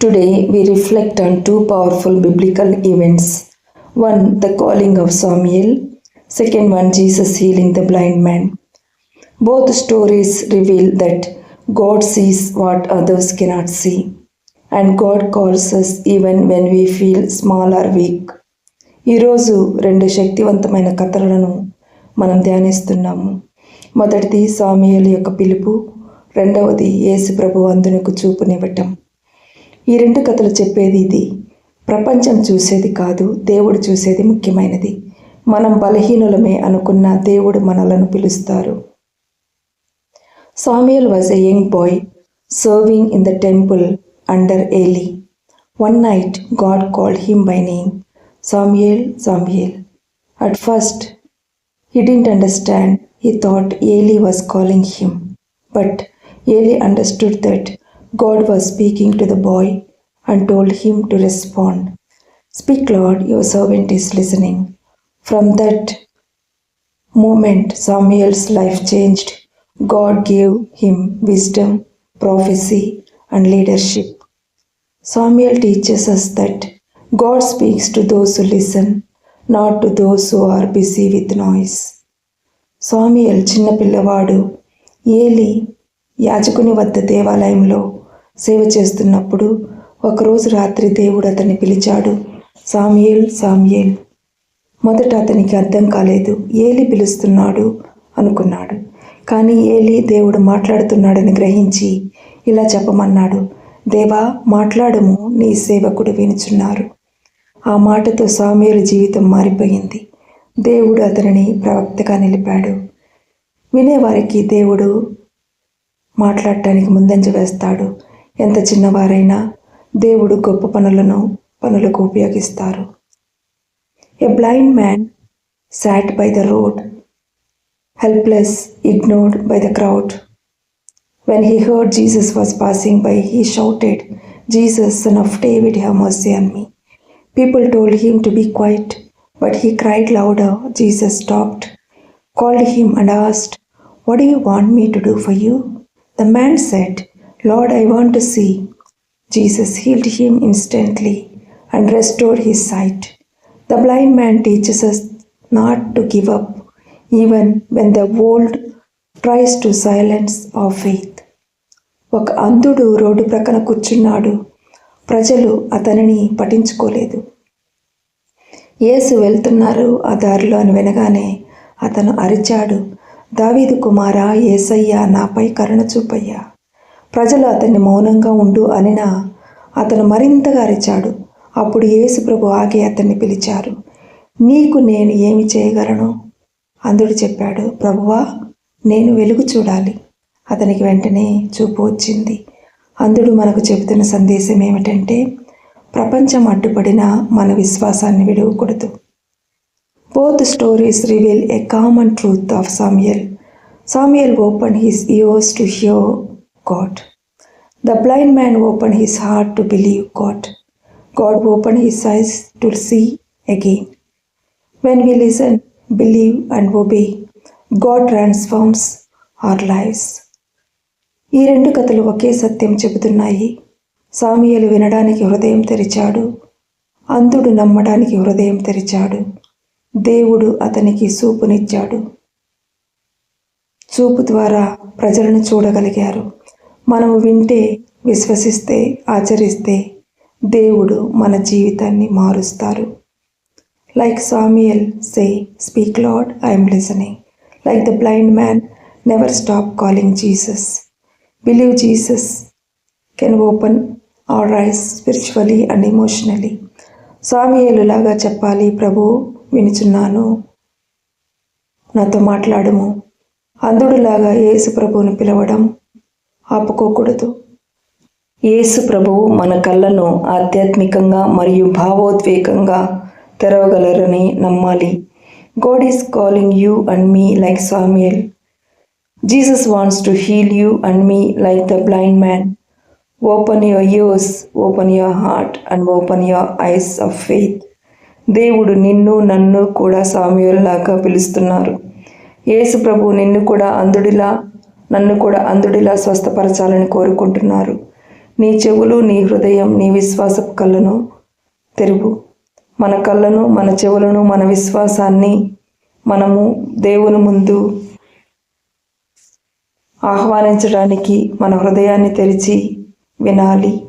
Today we reflect on two powerful biblical events one the calling of Samuel second one Jesus healing the blind man both stories reveal that God sees what others cannot see and God calls us even when we feel small or weak ఈరోజు రెండు శక్తివంతమైన కథలను మనం ధ్యానిస్తున్నాము. మొదటిది Samuel యొక్క పిలుపు రెండవది ఏసు ప్రభు అందునకు చూపునివ్వటం. ఈ రెండు కథలు చెప్పేది ఇది. ప్రపంచం చూసేది కాదు దేవుడు చూసేది ముఖ్యమైనది. మనం బలహీనులమే అనుకున్న దేవుడు మనలను పిలుస్తారు. Samuel was a young boy serving in the temple under Eli one night God called him by name Samuel Samuel. At first he didn't understand he thought Eli was calling him. But Eli understood that God was speaking to the boy and told him to respond. Speak, Lord, your servant is listening. From that moment, Samuel's life changed. God gave him wisdom, prophecy, and leadership. Samuel teaches us that God speaks to those who listen, not to those who are busy with noise. Samuel చిన్న పిల్లవాడు ఏలి యాజకుని వద్ద దేవాలయంలో సేవ చేస్తున్నప్పుడు ఒకరోజు రాత్రి దేవుడు అతన్ని పిలిచాడు సామ్యేల్ సామ్యేల్ మొదట అతనికి అర్థం కాలేదు ఏలి పిలుస్తున్నాడు అనుకున్నాడు. కానీ ఏలి దేవుడు మాట్లాడుతున్నాడని గ్రహించి ఇలా చెప్పమన్నాడు దేవా మాట్లాడము నీ సేవకుడు వినుచున్నారు. ఆ మాటతో సామ్యుల జీవితం మారిపోయింది. దేవుడు అతనిని ప్రవక్తగా నిలిపాడు. వినేవారికి దేవుడు మాట్లాడటానికి ముందంజ వేస్తాడు. ఎంత చిన్నవారైనా దేవుడు గొప్ప పనులను పనులకు ఉపయోగిస్తారు a blind man sat by the road helpless ignored by the crowd When he heard Jesus was passing by, he shouted, Jesus, son of David, have mercy on me. People told him to be quiet, but he cried louder. Jesus stopped, called him, and asked, What do you want me to do for you? The man said, Lord, I want to see. Jesus healed him instantly and restored his sight. The blind man teaches us not to give up, even when the world tries to silence our faith. ఒక అంధుడు road ప్రక్కన కూర్చున్నాడు ప్రజలు అతనిని పట్టించుకోలేదు యేసు వెళ్తున్నారు ఆ దారిలో అని వినగానే అతను అరిచాడు దావీదు కుమారా ఏసయ్యా నాపై కరుణ చూపయ్యా ప్రజలు అతన్ని మౌనంగా ఉండు అనినా అతను మరింతగా అరిచాడు. అప్పుడు యేసుప్రభు ఆగి అతన్ని పిలిచారు. నీకు నేను ఏమి చేయగలను? అందుడు చెప్పాడు ప్రభువా నేను వెలుగు చూడాలి. అతనికి వెంటనే చూపు వచ్చింది. అందుడు మనకు చెబుతున్న సందేశం ఏమిటంటే ప్రపంచం అడ్డుపడిన మన విశ్వాసాన్ని విడవకూడదు. Both stories reveal a common truth of Samuel Samuel open his ears to hear God. The blind man open his heart to believe God. God open his eyes to see again. When we listen, believe and obey, God transforms our lives. ఈ రెండు కథలు ఒకే సత్యం చెబుతున్నాయి సామియలు వినడానికి హృదయం తెరిచాడు అంధుడు నమ్మడానికి హృదయం తెరిచాడు దేవుడు అతనికి చూపునిచ్చాడు చూపు ద్వారా ప్రజలను చూడగలిగారు మనము వింటే విశ్వసిస్తే ఆచరిస్తే దేవుడు మన జీవితాన్ని మారుస్తారు. Like Samuel say speak Lord I'm listening like the blind man never stop calling Jesus believe Jesus can open our eyes spiritually and emotionally స్వామియేలులాగా చెప్పాలి ప్రభు వినుచున్నాను. నాతో మాట్లాడము. అంధుడులాగా యేసు ప్రభుని పిలవడం ఆపుకోకూడదు. యేసు ప్రభువు మన కళ్ళను ఆధ్యాత్మికంగా మరియు భావోద్వేగంగా తెరవగలరని నమ్మాలి. God is calling you and me like Samuel Jesus wants to heal you and me like the blind man open your ears open your heart and open your eyes of faith దేవుడు నిన్ను నన్ను కూడా సామ్యుల్లాగా పిలుస్తున్నారు. యేసు ప్రభు నిన్ను కూడా అంధుడిలా నన్ను కూడా అంధుడిలా స్వస్థపరచాలని కోరుకుంటున్నారు. నీ చెవులు నీ హృదయం నీ విశ్వాసపు కళ్ళను తెరువు. మన కళ్ళను మన చెవులను మన విశ్వాసాన్ని మనము దేవుని ముందు ఆహ్వానించడానికి మన హృదయాన్ని తెరిచి వినాలి.